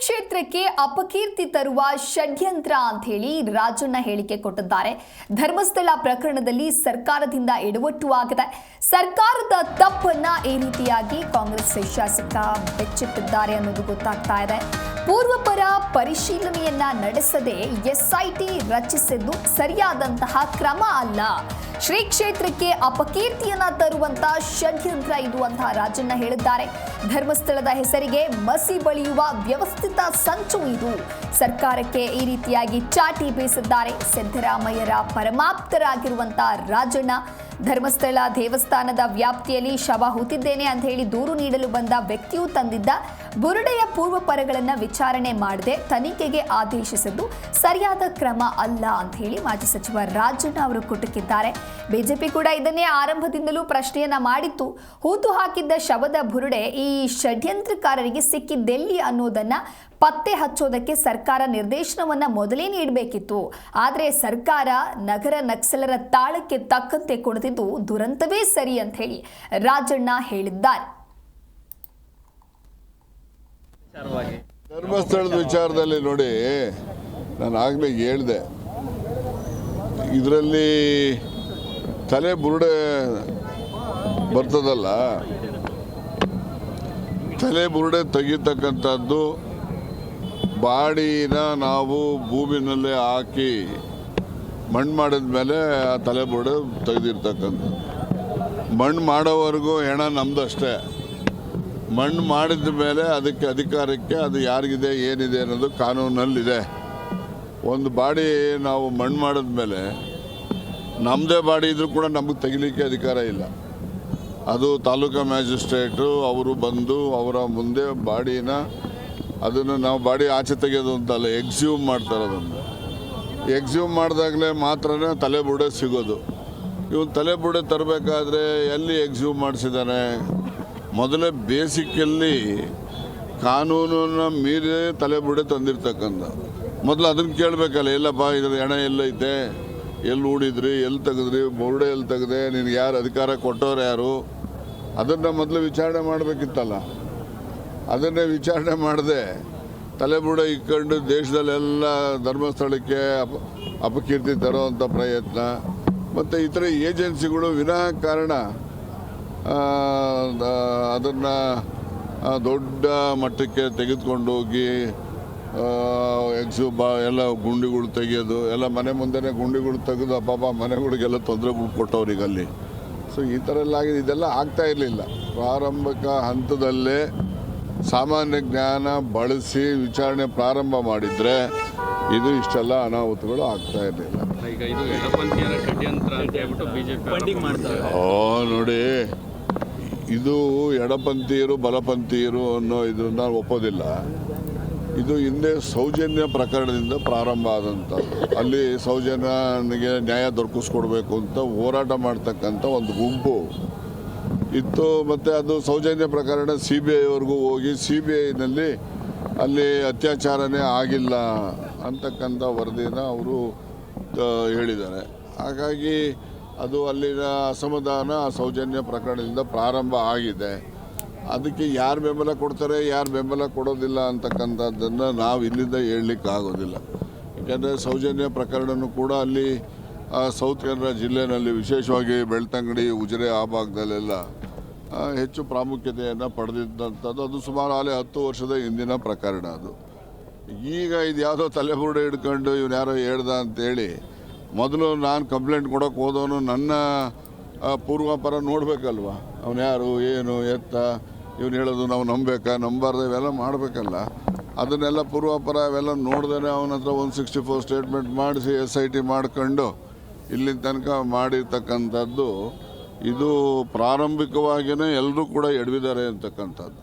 ಕ್ಷೇತ್ರಕ್ಕೆ ಅಪಕೀರ್ತಿ ತರುವ ಷಡ್ಯಂತ್ರ ಅಂತ ಹೇಳಿ ರಾಜಣ್ಣ ಹೇಳಿಕೆ ಕೊಟ್ಟಿದ್ದಾರೆ. ಧರ್ಮಸ್ಥಳ ಪ್ರಕರಣದಲ್ಲಿ ಸರ್ಕಾರದಿಂದ ಎಡವಟ್ಟು ಆಗಿದೆ. ಸರ್ಕಾರದ ತಪ್ಪನ್ನ ಈ ರೀತಿಯಾಗಿ ಕಾಂಗ್ರೆಸ್ ಶಾಸಕ ಬೆಚ್ಚಿಟ್ಟಿದ್ದಾರೆ ಅನ್ನೋದು ಗೊತ್ತಾಗ್ತಾ ಇದೆ. ಪೂರ್ವಪರ ಪರಿಶೀಲನೆಯನ್ನ ನಡೆಸದೆ ಎಸ್ಐಟಿ ರಚಿಸಿದ್ದು ಸರಿಯಾದಂತಹ ಕ್ರಮ ಅಲ್ಲ. ಶ್ರೀ ಕ್ಷೇತ್ರಕ್ಕೆ ಅಪಕೀರ್ತಿಯನ್ನ ತರುವಂತ ಷಡ್ಯಂತ್ರ ಇದು ಅಂತ ರಾಜಣ್ಣ ಹೇಳಿದ್ದಾರೆ. ಧರ್ಮಸ್ಥಳದ ಹೆಸರಿಗೆ ಮಸಿ ಬಳಿಯುವ ವ್ಯವಸ್ಥಿತ ಸಂಚು ಇದು. ಸರ್ಕಾರಕ್ಕೆ ಈ ರೀತಿಯಾಗಿ ಚಾಟಿ ಬೀಸಿದ್ದಾರೆ. ಸಿದ್ದರಾಮಯ್ಯರ ಪರಮಾಪ್ತರಾಗಿರುವಂತ ರಾಜಣ್ಣ. ಧರ್ಮಸ್ಥಳ ದೇವಸ್ಥಾನದ ವ್ಯಾಪ್ತಿಯಲ್ಲಿ ಶವ ಹೂತಿದ್ದೇನೆ ಅಂತ ಹೇಳಿ ದೂರು ನೀಡಲು ಬಂದ ವ್ಯಕ್ತಿಯು ತಂದಿದ್ದ ಬುರುಡೆಯ ಪೂರ್ವಪರಗಳನ್ನು ವಿಚಾರಣೆ ಮಾಡದೆ ತನಿಖೆಗೆ ಆದೇಶಿಸಿದ್ದು ಸರಿಯಾದ ಕ್ರಮ ಅಲ್ಲ ಅಂತ ಹೇಳಿ ಮಾಜಿ ಸಚಿವ ರಾಜಣ್ಣ ಅವರು ಕುಟುಕಿದ್ದಾರೆ. ಬಿಜೆಪಿ ಕೂಡ ಇದನ್ನೇ ಆರಂಭದಿಂದಲೂ ಪ್ರಶ್ನೆಯನ್ನ ಮಾಡಿತ್ತು. ಹೂತು ಹಾಕಿದ್ದ ಶವದ ಬುರುಡೆ ಈ ಷಡ್ಯಂತ್ರಕಾರರಿಗೆ ಸಿಕ್ಕಿದ್ದೆಲ್ಲಿ ಅನ್ನೋದನ್ನ ಪತ್ತೆ ಹಚ್ಚೋದಕ್ಕೆ ಸರ್ಕಾರ ನಿರ್ದೇಶನವನ್ನ ಮೊದಲೇ ನೀಡಬೇಕಿತ್ತು. ಆದರೆ ಸರ್ಕಾರ ನಗರ ನಕ್ಸಲರ ತಾಳಕ್ಕೆ ತಕ್ಕಂತೆ ಕೊಡುತ್ತಿದ್ದು ದುರಂತವೇ ಸರಿ ಅಂತ ಹೇಳಿ ರಾಜಣ್ಣ ಹೇಳಿದ್ದಾರೆ. ಧರ್ಮಸ್ಥಳದ ವಿಚಾರದಲ್ಲಿ ನೋಡಿ ನಾನು ಆಗಲೇ ಹೇಳಿದೆ. ಇದರಲ್ಲಿ ತಲೆ ಬುರುಡೆ ಬರ್ತದಲ್ಲ? ತಲೆ ಬುರುಡೆ ತೆಗೀತಕ್ಕಂಥದ್ದು ಬಾಡಿನ ನಾವು ಭೂಮಿನಲ್ಲೇ ಹಾಕಿ ಮಣ್ಣು ಮಾಡಿದ ಮೇಲೆ ಆ ತಲೆ ಬುರುಡೆ ತೆಗೆದಿರ್ತಕ್ಕಂಥದ್ದು. ಮಣ್ಣು ಮಾಡೋವರೆಗೂ ಹೆಣ ನಮ್ಮದಷ್ಟೇ ಮಣ್ಣು ಮಾಡಿದ ಮೇಲೆ ಅದಕ್ಕೆ ಅಧಿಕಾರಕ್ಕೆ ಅದು ಯಾರಿಗಿದೆ, ಏನಿದೆ ಅನ್ನೋದು ಕಾನೂನಲ್ಲಿದೆ. ಒಂದು ಬಾಡಿ ನಾವು ಮಣ್ಣು ಮಾಡಿದ ಮೇಲೆ ನಮ್ಮದೇ ಬಾಡಿ ಇದ್ರೂ ಕೂಡ ನಮಗೆ ತೆಗಿಲಿಕ್ಕೆ ಅಧಿಕಾರ ಇಲ್ಲ. ಅದು ತಾಲೂಕಾ ಮ್ಯಾಜಿಸ್ಟ್ರೇಟು, ಅವರು ಬಂದು ಅವರ ಮುಂದೆ ಬಾಡಿನ ಅದನ್ನು ನಾವು ಬಾಡಿ ಆಚೆ ತೆಗೆಯೋದು ಅಂತಲ್ಲ ಎಕ್ಸ್ಯೂಮ್ ಮಾಡ್ತಾರೆ ಅದನ್ನು ಎಕ್ಸ್ಯೂಮ್ ಮಾಡಿದಾಗಲೇ ಮಾತ್ರನೇ ತಲೆ ಬುಡೆ ಸಿಗೋದು. ಇವನು ತಲೆ ಬುಡೆ ತರಬೇಕಾದ್ರೆ ಎಲ್ಲಿ ಎಕ್ಸ್ಯೂಮ್ ಮಾಡಿಸಿದ್ದಾನೆ ಮೊದಲೇ ಬೇಸಿಕ್ಕಲ್ಲಿ ಕಾನೂನನ್ನು ಮೀರಿ ತಲೆ ಬುಡೆ ತಂದಿರ್ತಕ್ಕಂಥ. ಮೊದಲು ಅದನ್ನು ಕೇಳಬೇಕಲ್ಲ, ಎಲ್ಲಪ್ಪ ಇದ್ರ ಹೆಣ ಎಲ್ಲೈತೆ? ಎಲ್ಲಿ ಹೂಡಿದ್ರಿ, ಎಲ್ಲಿ ತೆಗೆದ್ರಿ ಬೋರ್ಡೆ ಎಲ್ಲಿ ತೆಗೆದೆ, ನಿನಗೆ ಯಾರು ಅಧಿಕಾರ ಕೊಟ್ಟವ್ರು ಯಾರು? ಅದನ್ನು ಮೊದಲು ವಿಚಾರಣೆ ಮಾಡಬೇಕಿತ್ತಲ್ಲ. ಅದನ್ನೇ ವಿಚಾರಣೆ ಮಾಡದೆ ತಲೆಬುಡ ಇಕ್ಕೊಂಡು ದೇಶದಲ್ಲೆಲ್ಲ ಧರ್ಮಸ್ಥಳಕ್ಕೆ ಅಪ, ಅಪಕೀರ್ತಿ ತರೋವಂಥ ಪ್ರಯತ್ನ. ಮತ್ತು ಇತರ ಏಜೆನ್ಸಿಗಳು ವಿನಾಕಾರಣ ಅದನ್ನು ದೊಡ್ಡ ಮಟ್ಟಕ್ಕೆ ತೆಗೆದುಕೊಂಡು ಹೋಗಿ ಎಕ್ಸು ಬಾ ಎಲ್ಲ ಗುಂಡಿಗಳು ತೆಗೆಯೋದು ಎಲ್ಲ ಮನೆ ಮುಂದೆನೇ ಗುಂಡಿಗಳು ತೆಗೆದು ಅಬ್ಬಾಬ ಮನೆಗಳಿಗೆಲ್ಲ ತೊಂದರೆಗಳು ಕೊಟ್ಟವ್ರಿಗೆ ಅಲ್ಲಿ. ಸೊ ಈ ಥರ ಎಲ್ಲ ಆಗಿದೆ. ಇದೆಲ್ಲ ಆಗ್ತಾ ಇರಲಿಲ್ಲ. ಪ್ರಾರಂಭಿಕ ಹಂತದಲ್ಲೇ ಸಾಮಾನ್ಯ ಜ್ಞಾನ ಬಳಸಿ ವಿಚಾರಣೆ ಪ್ರಾರಂಭ ಮಾಡಿದರೆ ಇದು ಇಷ್ಟೆಲ್ಲ ಅನಾಹುತಗಳು ಆಗ್ತಾ ಇರಲಿಲ್ಲ. ಈಗ ಇದು ಎಡಪಂಥೀಯರ ಷಡ್ಯಂತ್ರ ಅಂತ ಹೇಳ್ಬಿಟ್ಟು ಬಿಜೆಪಿ ಫಂಡಿಂಗ್ ಮಾಡ್ತಾರೆ. ಓ ನೋಡಿ. ಇದು ಎಡಪಂಥೀಯರು ಬಲಪಂಥೀಯರು ಅನ್ನೋ ಇದನ್ನ ಒಪ್ಪೋದಿಲ್ಲ. ಇದು ಹಿಂದೆ ಸೌಜನ್ಯ ಪ್ರಕರಣದಿಂದ ಪ್ರಾರಂಭ ಆದಂಥ ಅಲ್ಲಿ ಸೌಜನ್ಯನಿಗೆ ನ್ಯಾಯ ದೊರಕಿಸ್ಕೊಡ್ಬೇಕು ಅಂತ ಹೋರಾಟ ಮಾಡ್ತಕ್ಕಂಥ ಒಂದು ಗುಂಪು ಇತ್ತು. ಮತ್ತು ಅದು ಸೌಜನ್ಯ ಪ್ರಕರಣ ಸಿ ಬಿ ಐವರೆಗೂ ಹೋಗಿ ಸಿ ಬಿ ಐನಲ್ಲಿ ಅಲ್ಲಿ ಅತ್ಯಾಚಾರನೇ ಆಗಿಲ್ಲ ಅಂತಕ್ಕಂಥ ವರದಿನ ಅವರು ಹೇಳಿದ್ದಾರೆ. ಹಾಗಾಗಿ ಅದು ಅಲ್ಲಿನ ಅಸಮಾಧಾನ ಸೌಜನ್ಯ ಪ್ರಕರಣದಿಂದ ಪ್ರಾರಂಭ ಆಗಿದೆ. ಅದಕ್ಕೆ ಯಾರು ಬೆಂಬಲ ಕೊಡ್ತಾರೆ, ಯಾರು ಬೆಂಬಲ ಕೊಡೋದಿಲ್ಲ ಅಂತಕ್ಕಂಥದ್ದನ್ನು ನಾವು ಇಲ್ಲಿಂದ ಹೇಳಲಿಕ್ಕೆ ಆಗೋದಿಲ್ಲ ಯಾಕೆಂದರೆ ಸೌಜನ್ಯ ಪ್ರಕರಣನೂ ಕೂಡ ಅಲ್ಲಿ ಸೌತ್ ಕನ್ನಡ ಜಿಲ್ಲೆಯಲ್ಲಿ ವಿಶೇಷವಾಗಿ ಬೆಳ್ತಂಗಡಿ, ಉಜಿರೆ ಆ ಭಾಗದಲ್ಲೆಲ್ಲ ಹೆಚ್ಚು ಪ್ರಾಮುಖ್ಯತೆಯನ್ನು ಪಡೆದಿದ್ದಂಥದ್ದು. ಅದು ಸುಮಾರು ಆಲೆ ಹತ್ತು ವರ್ಷದ ಹಿಂದಿನ ಪ್ರಕರಣ ಅದು. ಈಗ ಇದು ಯಾವುದೋ ತಲೆಬುರುಡೆ ಹಿಡ್ಕೊಂಡು ಇವ್ನು ಯಾರೋ ಹೇಳ್ದ ಅಂತೇಳಿ, ಮೊದಲು ನಾನು ಕಂಪ್ಲೇಂಟ್ ಕೊಡೋಕೆ ಹೋದವನು ನನ್ನ ಪೂರ್ವಾಪರ ನೋಡಬೇಕಲ್ವ? ಅವನು ಯಾರು, ಏನು, ಎತ್ತ? ಇವನು ಹೇಳೋದು ನಾವು ನಂಬೇಕಾ? ನಂಬಾರ್ದು ಇವೆಲ್ಲ ಮಾಡಬೇಕಲ್ಲ. ಅದನ್ನೆಲ್ಲ ಪೂರ್ವಾಪರ ಅವೆಲ್ಲ ನೋಡಿದ್ರೆ ಅವನ ಹತ್ರ ಒನ್ ಸಿಕ್ಸ್ಟಿ ಫೋರ್ ಸ್ಟೇಟ್ಮೆಂಟ್ ಮಾಡಿಸಿ ಎಸ್ ಐ ಟಿ ಮಾಡ್ಕೊಂಡು ಇಲ್ಲಿನ ತನಕ ಮಾಡಿರ್ತಕ್ಕಂಥದ್ದು ಇದು ಪ್ರಾರಂಭಿಕವಾಗಿಯೇ ಎಲ್ಲರೂ ಕೂಡ ಎಡವಿದ್ದಾರೆ ಅಂತಕ್ಕಂಥದ್ದು.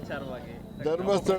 ವಿಚಾರವಾಗಿ ಧರ್ಮಸ್ಥಳ